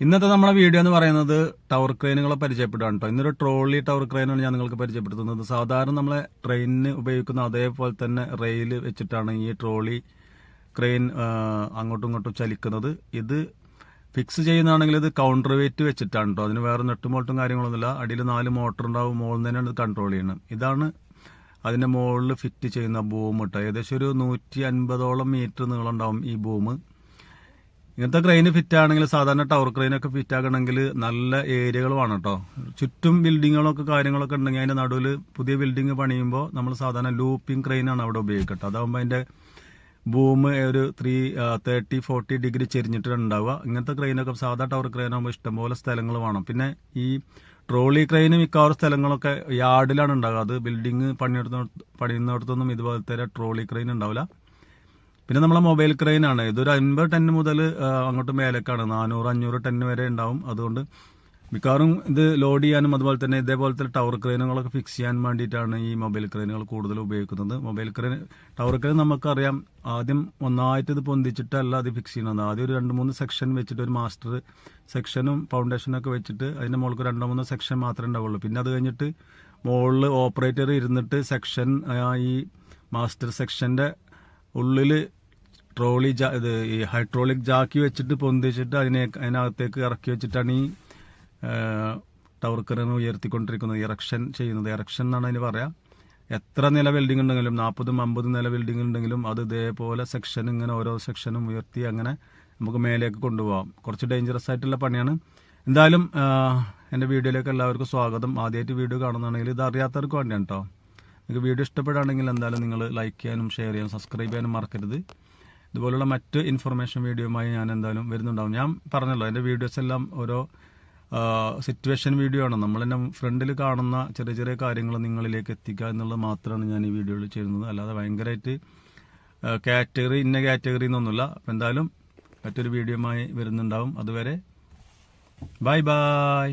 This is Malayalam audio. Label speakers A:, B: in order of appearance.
A: ഇന്നത്തെ നമ്മുടെ വീഡിയോ എന്ന് പറയുന്നത് ടവർ ക്രെയിനുകളെ പരിചയപ്പെടുകയാണ് കേട്ടോ ഇന്നൊരു ട്രോളി ടവർ ക്രെയിനാണ് ഞാൻ നിങ്ങൾക്ക് പരിചയപ്പെടുത്തുന്നത്. സാധാരണ നമ്മളെ ട്രെയിനിന് ഉപയോഗിക്കുന്ന അതേപോലെ തന്നെ റെയിൽ വെച്ചിട്ടാണ് ഈ ട്രോളി ക്രെയിൻ അങ്ങോട്ടും ഇങ്ങോട്ടും ചലിക്കുന്നത്. ഇത് ഫിക്സ് ചെയ്യുന്നതാണെങ്കിൽ ഇത് കൗണ്ടർ വെയിറ്റ് വെച്ചിട്ടാണ് കേട്ടോ അതിന് വേറെ നെട്ടും മോൾട്ടും കാര്യങ്ങളൊന്നുമില്ല. അടിയിൽ നാല് മോട്ടർ ഉണ്ടാവും. മുകളിൽ തന്നെയാണ് ഇത് കൺട്രോൾ ചെയ്യുന്നത് ഇതാണ് അതിന്റെ മുകളിൽ ഫിറ്റ് ചെയ്യുന്ന ബൂം കേട്ടോ ഏകദേശം ഒരു നൂറ്റി അൻപതോളം മീറ്റർ നീളം ഉണ്ടാവും ഈ ബൂം ഇങ്ങനത്തെ ക്രെയിൻ ഫിറ്റ് ആണെങ്കിൽ സാധാരണ ടവർ ക്രെയിനൊക്കെ ഫിറ്റ് ആക്കണമെങ്കിൽ നല്ല ഏരിയകൾ വേണം കേട്ടോ ചുറ്റും ബിൽഡിങ്ങുകളൊക്കെ കാര്യങ്ങളൊക്കെ ഉണ്ടെങ്കിൽ അതിന്റെ നടുവിൽ പുതിയ ബിൽഡിംഗ് പണിയുമ്പോൾ നമ്മൾ സാധാരണ ലൂപ്പിംഗ് ക്രെയിനാണ് അവിടെ ഉപയോഗിക്കട്ടെ അതാകുമ്പോൾ അതിന്റെ ബൂം ഒരു ത്രീ തേർട്ടി ഫോർട്ടി ഡിഗ്രി ചെരിഞ്ഞിട്ടാണ് ഉണ്ടാവുക. ഇങ്ങനത്തെ ക്രെയിനൊക്കെ സാധാരണ ടവർ ക്രെയിൻ ആകുമ്പോൾ ഇഷ്ടംപോലെ സ്ഥലങ്ങൾ വേണം. പിന്നെ ഈ ട്രോളി ക്രെയിൻ മിക്കവാറും സ്ഥലങ്ങളൊക്കെ യാർഡിലാണ് ഉണ്ടാവുക. അത് ബിൽഡിംഗ് പണിയെടുത്ത പണിയുന്നിടത്തൊന്നും ഇതുപോലത്തെ ട്രോളി ക്രെയിൻ ഉണ്ടാവില്ല. പിന്നെ നമ്മളെ മൊബൈൽ ക്രെയിൻ ആണ് ഇതൊരു അൻപത് ടെൻ മുതൽ അങ്ങോട്ട് മേലേക്കാണ്. നാനൂറ് അഞ്ഞൂറ് ടെൻ വരെ ഉണ്ടാവും. അതുകൊണ്ട് മിക്കവാറും ഇത് ലോഡ് ചെയ്യാനും അതുപോലെ തന്നെ ഇതേപോലത്തെ ടവർ ക്രെയിനുകളൊക്കെ ഫിക്സ് ചെയ്യാൻ വേണ്ടിയിട്ടാണ് ഈ മൊബൈൽ ക്രെയിനുകൾ കൂടുതൽ ഉപയോഗിക്കുന്നത്. മൊബൈൽ ക്രെയിൻ ടവർ ക്രെയിൻ നമുക്കറിയാം. ആദ്യം ഒന്നായിട്ട് ഇത് പൊന്തിച്ചിട്ടല്ല അത് ഫിക്സ് ചെയ്യുന്നത്. ആദ്യം ഒരു രണ്ട് മൂന്ന് സെക്ഷൻ വെച്ചിട്ട് ഒരു മാസ്റ്റർ സെക്ഷനും ഫൗണ്ടേഷനും ഒക്കെ വെച്ചിട്ട് അതിന്റെ മുകളിൽ രണ്ടോ മൂന്നോ സെക്ഷൻ മാത്രമേ ഉണ്ടാവുള്ളൂ. പിന്നെ അത് കഴിഞ്ഞിട്ട് മുകളിൽ ഓപ്പറേറ്റർ ഇരുന്നിട്ട് സെക്ഷൻ ഈ മാസ്റ്റർ സെക്ഷന്റെ ഉള്ളിൽ ട്രോളി ജാ ഇത് ഈ ഹൈഡ്രോളിക് ജാക്കി വെച്ചിട്ട് പൊന്തിച്ചിട്ട് അതിനെ അതിനകത്തേക്ക് ഇറക്കി വെച്ചിട്ടാണ് ഈ ടവർ കറിന് ഉയർത്തിക്കൊണ്ടിരിക്കുന്നത്. ഇറക്ഷൻ ചെയ്യുന്നത്. ഇറക്ഷൻ എന്നാണ് അതിന് പറയാം. എത്ര നില ബിൽഡിംഗ് ഉണ്ടെങ്കിലും നാൽപ്പതും അമ്പതും നില ബിൽഡിംഗ് ഉണ്ടെങ്കിലും അത് ഇതേപോലെ സെക്ഷൻ ഇങ്ങനെ ഓരോ സെക്ഷനും ഉയർത്തി അങ്ങനെ നമുക്ക് മേലേക്ക് കൊണ്ടുപോകാം കുറച്ച് ഡേഞ്ചറസ് ആയിട്ടുള്ള പണിയാണ്. എന്തായാലും എന്റെ വീഡിയോയിലേക്ക് എല്ലാവർക്കും സ്വാഗതം. ആദ്യമായിട്ട് വീഡിയോ കാണുന്നതാണെങ്കിൽ ഇത് അറിയാത്തവർക്ക് വേണ്ടിയാണ് കേട്ടോ നിങ്ങൾക്ക് വീഡിയോ ഇഷ്ടപ്പെടുകയാണെങ്കിൽ എന്തായാലും നിങ്ങൾ ലൈക്ക് ചെയ്യാനും ഷെയർ ചെയ്യാനും സബ്സ്ക്രൈബ് ചെയ്യാനും മറക്കരുത്. ഇതുപോലുള്ള മറ്റ് ഇൻഫർമേഷൻ വീഡിയോയുമായി ഞാൻ എന്തായാലും വരുന്നുണ്ടാവും. ഞാൻ പറഞ്ഞല്ലോ എന്റെ വീഡിയോസ് എല്ലാം ഓരോ സിറ്റുവേഷൻ വീഡിയോ ആണ്. എന്റെ ഫ്രണ്ടിൽ കാണുന്ന ചെറിയ ചെറിയ കാര്യങ്ങൾ നിങ്ങളിലേക്ക് എത്തിക്കുക എന്നുള്ളത് മാത്രമാണ് ഞാൻ ഈ വീഡിയോയിൽ ചെയ്യുന്നത്. അല്ലാതെ ഭയങ്കരമായിട്ട് കാറ്റഗറി ഇന്ന കാറ്റഗറി എന്നൊന്നുമില്ല. അപ്പം എന്തായാലും മറ്റൊരു വീഡിയോയുമായി വരുന്നുണ്ടാവും. അതുവരെ ബൈ ബൈ